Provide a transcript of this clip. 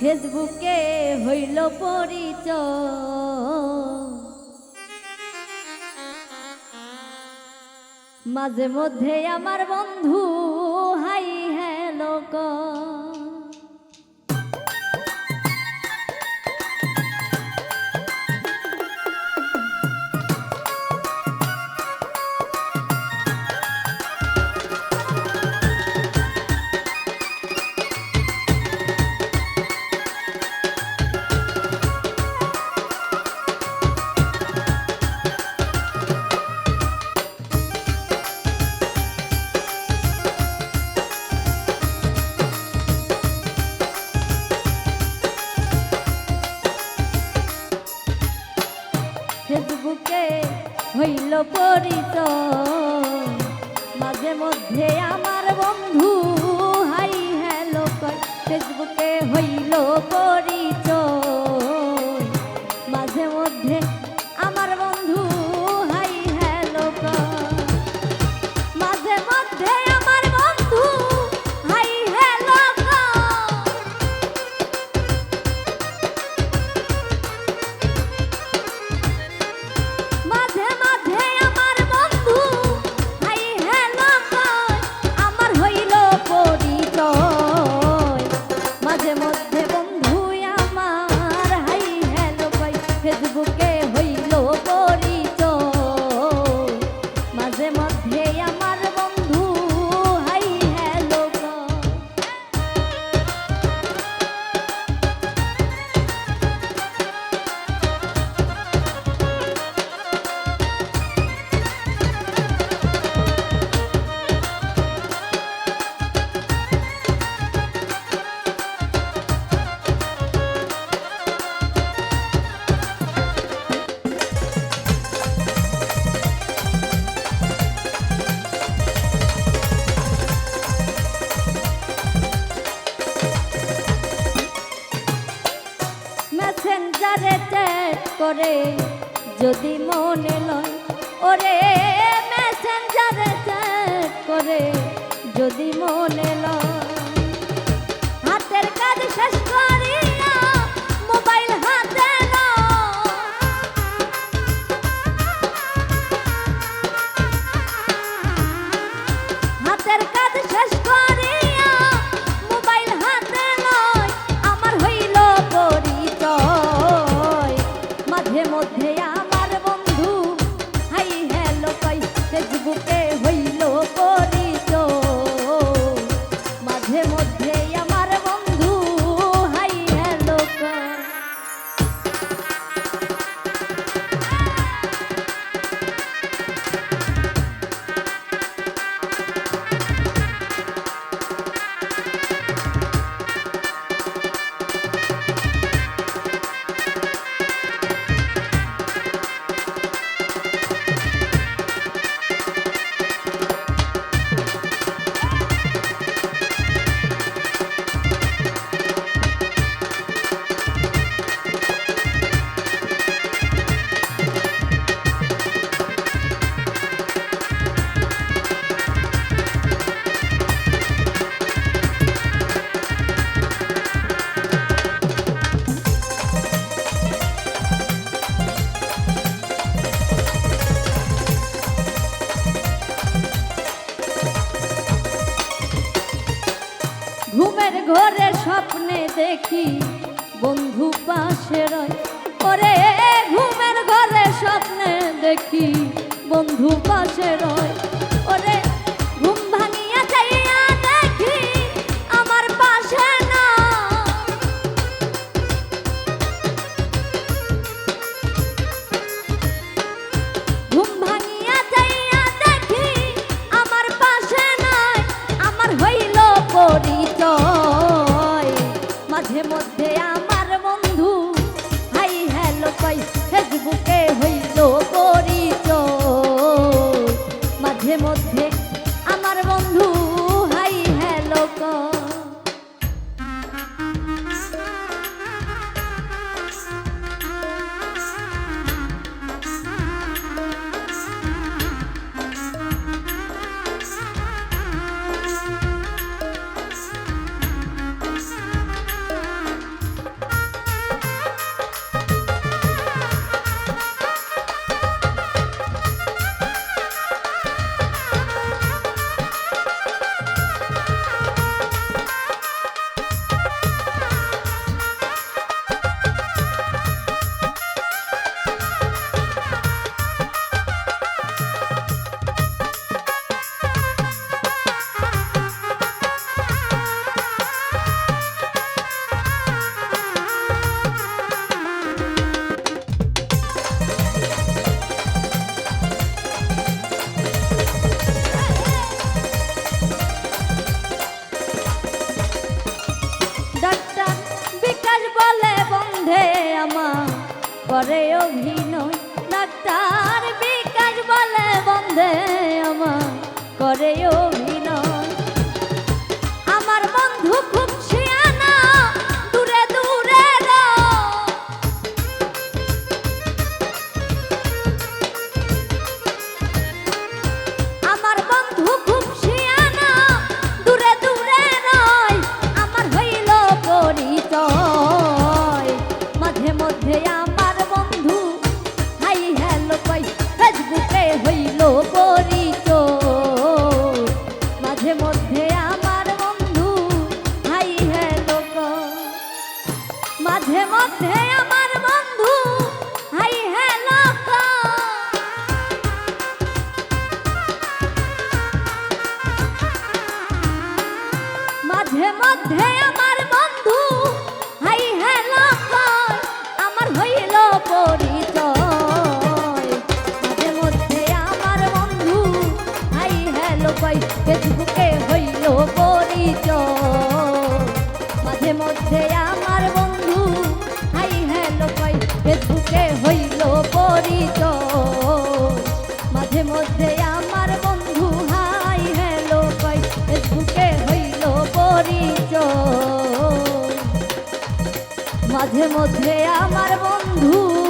ফেসবুকে হইল পরিচয়। মাঝে মধ্যে আমার বন্ধু হাই হ্যালো কর। পরি মধ্যে আমার করে যদি মনে লয় ওরে মেসেঞ্জারে করে যদি মনে rodeia ঘুমের ঘরে স্বপ্নে দেখি, বন্ধু পাশে রয়। ওরে, ঘুমের ঘরে স্বপ্নে দেখি, বন্ধু পাশে রয়। ওরে করে অভি আমার বন্ধু, হাই হ্যালো ফেসবুকে হইল পরিচয়। মাঝে মধ্যে আমার বন্ধু, হাই হ্যালো পাই ফেসবুকে হইল পরিচয়। মাঝে মধ্যে আমার বন্ধু